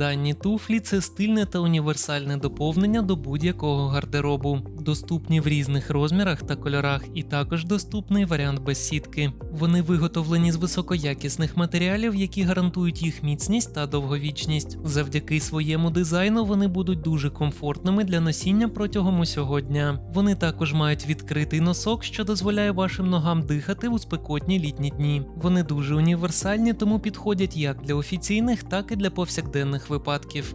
Дані туфлі це стильне та універсальне доповнення до будь-якого гардеробу, доступні в різних розмірах та кольорах, і також доступний варіант без сітки. Вони виготовлені з високоякісних матеріалів, які гарантують їх міцність та довговічність. Завдяки своєму дизайну вони будуть дуже комфортними для носіння протягом усього дня. Вони також мають відкритий носок, що дозволяє вашим ногам дихати у спекотні літні дні. Вони дуже універсальні, тому підходять як для офіційних, так і для повсякденних випадків.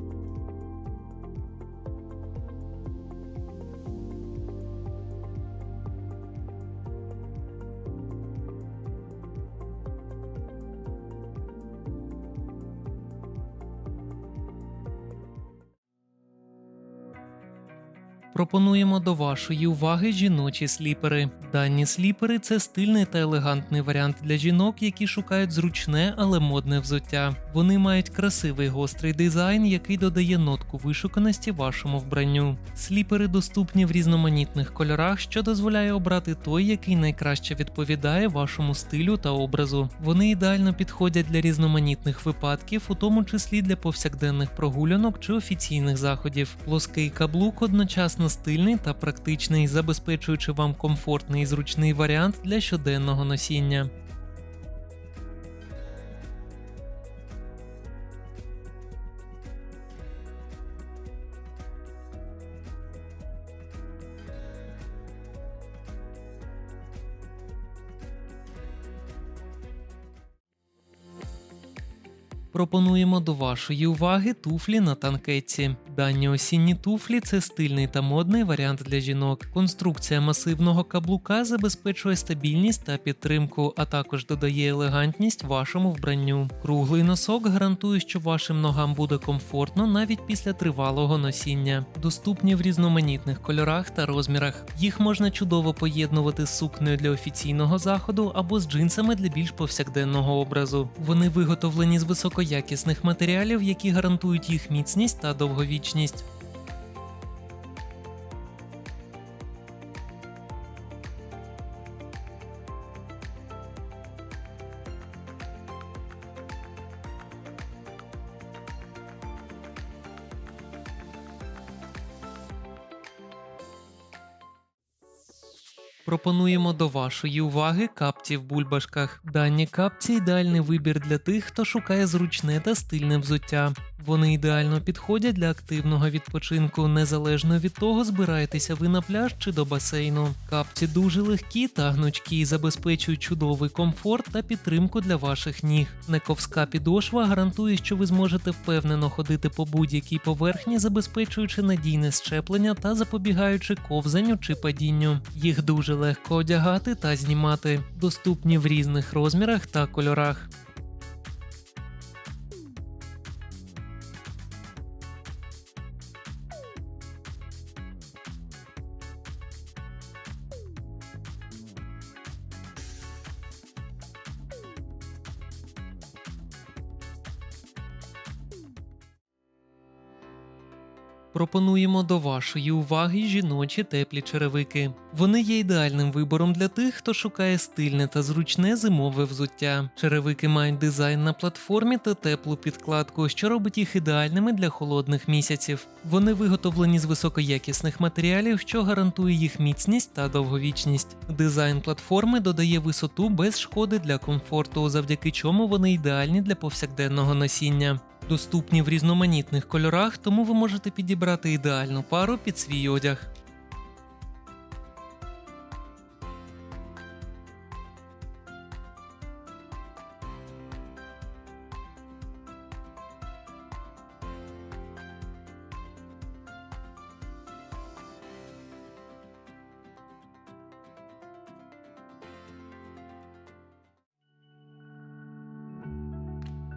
Пропонуємо до вашої уваги жіночі сліпери. Дані сліпери це стильний та елегантний варіант для жінок, які шукають зручне, але модне взуття. Вони мають красивий гострий дизайн, який додає нотку вишуканості вашому вбранню. Сліпери доступні в різноманітних кольорах, що дозволяє обрати той, який найкраще відповідає вашому стилю та образу. Вони ідеально підходять для різноманітних випадків, у тому числі для повсякденних прогулянок чи офіційних заходів. Плоский каблук одночасно стильний та практичний, забезпечуючи вам комфортний і зручний варіант для щоденного носіння. Пропонуємо до вашої уваги туфлі на танкетці. Дані осінні туфлі це стильний та модний варіант для жінок. Конструкція масивного каблука забезпечує стабільність та підтримку, а також додає елегантність вашому вбранню. Круглий носок гарантує, що вашим ногам буде комфортно навіть після тривалого носіння. Доступні в різноманітних кольорах та розмірах. Їх можна чудово поєднувати з сукнею для офіційного заходу або з джинсами для більш повсякденного образу. Вони виготовлені з високоякісних матеріалів, які гарантують їх міцність та довговічність. Пропонуємо до вашої уваги капці в бульбашках. Дані капці ідеальний вибір для тих, хто шукає зручне та стильне взуття. Вони ідеально підходять для активного відпочинку, незалежно від того, збираєтеся ви на пляж чи до басейну. Капці дуже легкі та гнучкі, забезпечують чудовий комфорт та підтримку для ваших ніг. Нековська підошва гарантує, що ви зможете впевнено ходити по будь-якій поверхні, забезпечуючи надійне щеплення та запобігаючи ковзанню чи падінню. Їх дуже легко одягати та знімати, доступні в різних розмірах та кольорах. Пропонуємо до вашої уваги жіночі теплі черевики. Вони є ідеальним вибором для тих, хто шукає стильне та зручне зимове взуття. Черевики мають дизайн на платформі та теплу підкладку, що робить їх ідеальними для холодних місяців. Вони виготовлені з високоякісних матеріалів, що гарантує їх міцність та довговічність. Дизайн платформи додає висоту без шкоди для комфорту, завдяки чому вони ідеальні для повсякденного носіння. Доступні в різноманітних кольорах, тому ви можете підібрати ідеальну пару під свій одяг.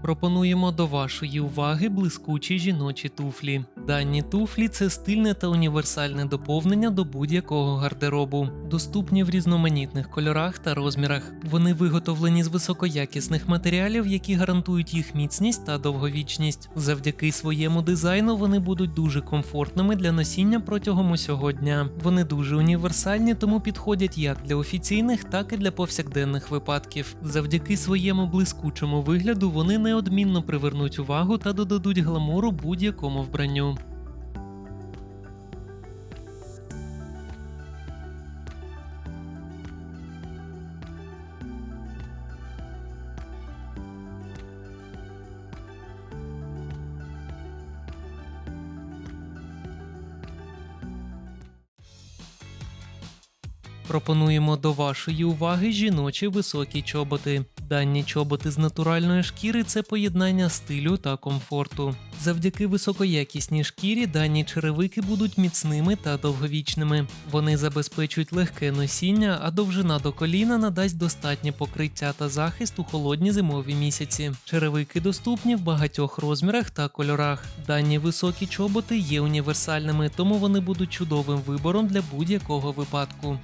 Пропонуємо до вашої уваги блискучі жіночі туфлі. Дані туфлі це стильне та універсальне доповнення до будь-якого гардеробу, доступні в різноманітних кольорах та розмірах. Вони виготовлені з високоякісних матеріалів, які гарантують їх міцність та довговічність. Завдяки своєму дизайну вони будуть дуже комфортними для носіння протягом усього дня. Вони дуже універсальні, тому підходять як для офіційних, так і для повсякденних випадків. Завдяки своєму блискучому вигляду вони не неодмінно привернуть увагу та додадуть гламуру будь-якому вбранню. Пропонуємо до вашої уваги жіночі високі чоботи. Дані чоботи з натуральної шкіри це поєднання стилю та комфорту. Завдяки високоякісній шкірі дані черевики будуть міцними та довговічними. Вони забезпечують легке носіння, а довжина до коліна надасть достатнє покриття та захист у холодні зимові місяці. Черевики доступні в багатьох розмірах та кольорах. Дані високі чоботи є універсальними, тому вони будуть чудовим вибором для будь-якого випадку.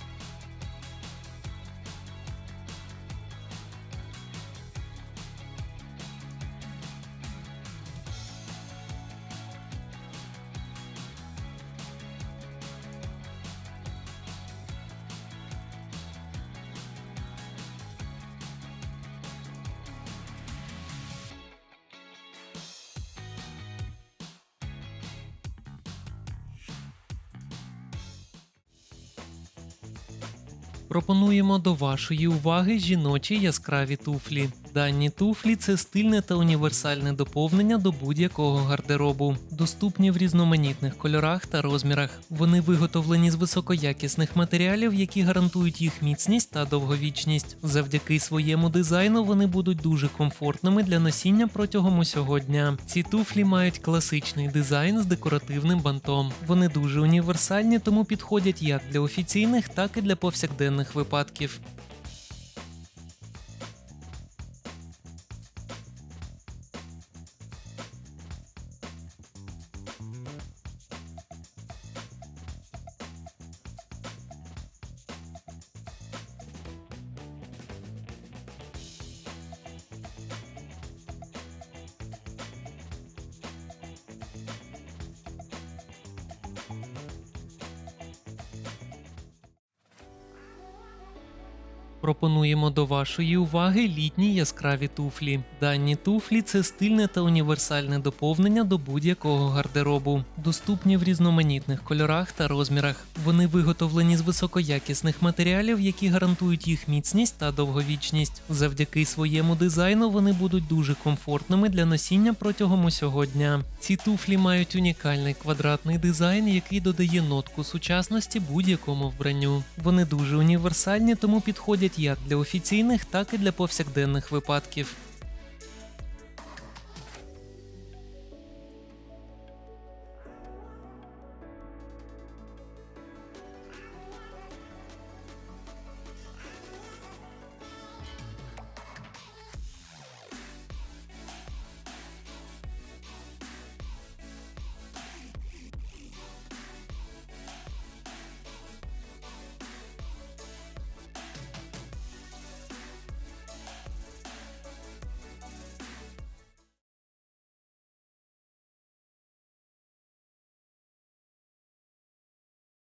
Пропонуємо до вашої уваги жіночі яскраві туфлі. Дані туфлі це стильне та універсальне доповнення до будь-якого гардеробу, доступні в різноманітних кольорах та розмірах. Вони виготовлені з високоякісних матеріалів, які гарантують їх міцність та довговічність. Завдяки своєму дизайну вони будуть дуже комфортними для носіння протягом усього дня. Ці туфлі мають класичний дизайн з декоративним бантом. Вони дуже універсальні, тому підходять як для офіційних, так і для повсякденних випадків. Пропонуємо до вашої уваги літні яскраві туфлі. Дані туфлі це стильне та універсальне доповнення до будь-якого гардеробу, доступні в різноманітних кольорах та розмірах. Вони виготовлені з високоякісних матеріалів, які гарантують їх міцність та довговічність. Завдяки своєму дизайну вони будуть дуже комфортними для носіння протягом усього дня. Ці туфлі мають унікальний квадратний дизайн, який додає нотку сучасності будь-якому вбранню. Вони дуже універсальні, тому підходять як для офіційних, так і для повсякденних випадків.